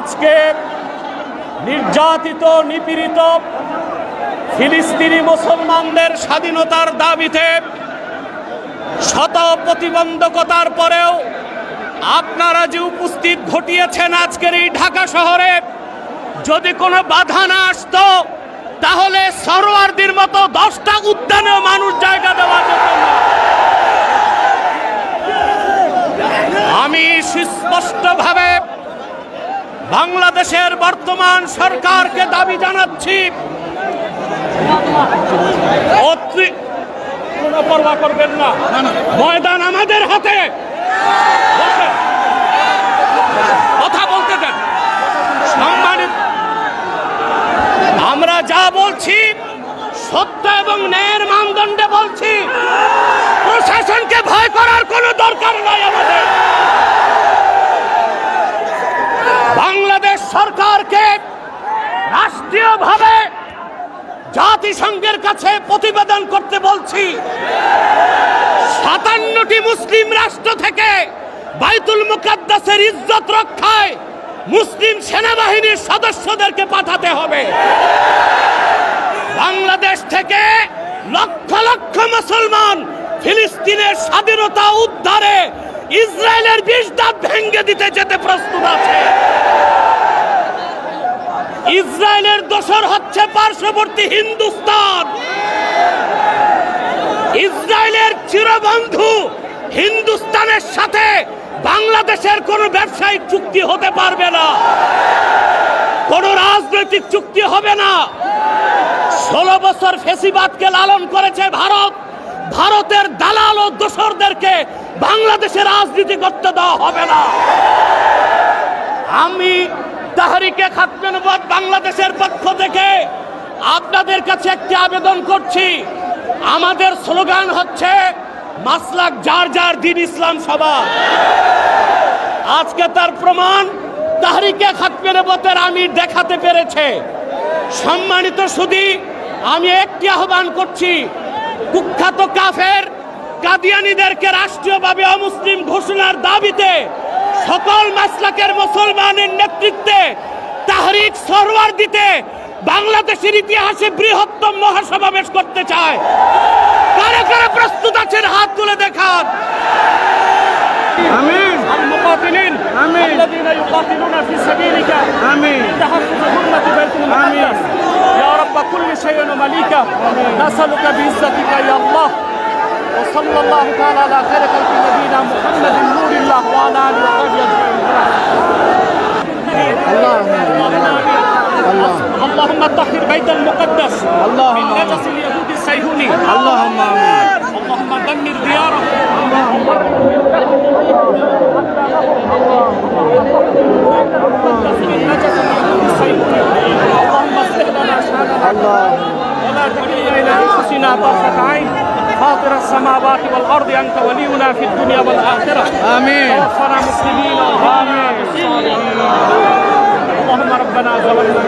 আজকে নির্যাতিত, নিপীড়িত ফিলিস্তিনি মুসলমানদের স্বাধীনতার দাবিতে শত প্রতিবন্ধকতার পরেও আপনারা যে উপস্থিত ঘটিয়েছেন আজকের এই ঢাকা শহরে, যদি কোনো বাধা না আসতো, তাহলে সরোয়ারদের মতো দশটা উদ্যানেও মানুষ জায়গা দেওয়া যেত আমি সুস্পষ্টভাবে বাংলাদেশের বর্তমান সরকারকে দাবি জানাচ্ছি। কোনো পরোয়া করবেন না। ময়দান আমাদের হাতে। কথা বলতে দেন। সম্মানিত আমরা যা বলছি সত্য এবং ন্যায়ের মানদণ্ডে বলছি। প্রশাসনকে ভয় করার কোনো দরকার নাই আমাদের বাংলাদেশ সরকারকে রাষ্ট্রীয়ভাবে জাতিসংঘের কাছে প্রতিবেদন করতে বলছি। সাতান্নটি মুসলিম রাষ্ট্র থেকে বাইতুল মুকাদ্দাসের ইজ্জত রক্ষায় মুসলিম সেনাবাহিনীর সদস্যদেরকে পাঠাতে হবে। বাংলাদেশ থেকে লক্ষ লক্ষ মুসলমান ফিলিস্তিনের স্বাধীনতা উদ্ধারে ইসরায়েলের বিষ ভেঙ্গে দিতে যেতে প্রস্তুত আছে। ইসরায়েলের দোসর হচ্ছে পার্শ্ববর্তী হিন্দুস্তান। ইসরায়েলের চিরবন্ধু হিন্দুস্তানের সাথে বাংলাদেশের কোনো ব্যবসায়িক চুক্তি হতে পারবে না। কোন রাজনৈতিক চুক্তি হবে না। ষোলো বছর ফেসিবাদকে লালন করেছে ভারত। ভারতের দালাল ও দোসরদেরকে বাংলাদেশে রাজনীতি করতে দেওয়া হবে না। আমি তাহারিকে খাতমেনবাদ বাংলাদেশের পক্ষ থেকে আপনাদের কাছে একটি আবেদন করছি। আমাদের স্লোগান হচ্ছে, মাসলাক যার যার দিন ইসলাম সভা আজকে তার প্রমাণ তাহারিকে খাতমেনবতের আমি দেখাতে পেরেছে। সম্মানিত সুদী, আমি একটি আহ্বান করছি, কুখ্যাত কাফের, কাদিয়ানিদেরকে রাষ্ট্রীয়ভাবে অমুসলিম ঘোষণার দাবিতে সকল মাসলাকের মুসলমানের নেতৃত্বে তাহরিক সরওয়ার দিতে বাংলাদেশের ইতিহাসে বৃহত্তম মহাসমাবেশ করতে চায় কারা কারা প্রস্তুত আছেন হাত তুলে দেখান آمين المقاتلين آمين. الذين يقاتلون في سبيلك آمين تحفظ حرمة بيت المقدس يا رب كل شيء ومليكه نسألك بعزتك يا الله وصلى الله تعالى على خير خلق نبينا محمد نور الله وعلى المقدس اللهم من نجس اليهود الصهيوني. اللهم اللهم دمر ديارهم. من نجس اليهود الصهيوني. اللهم اصلح لنا شأننا اللهم ولا تكلنا إلى أنفسنا طرفة عين. فاطر السماوات والأرض أنت ولينا في الدنيا والآخرة. آمين. توفنا مسلمين وآمين. اللهم ربنا ظلمنا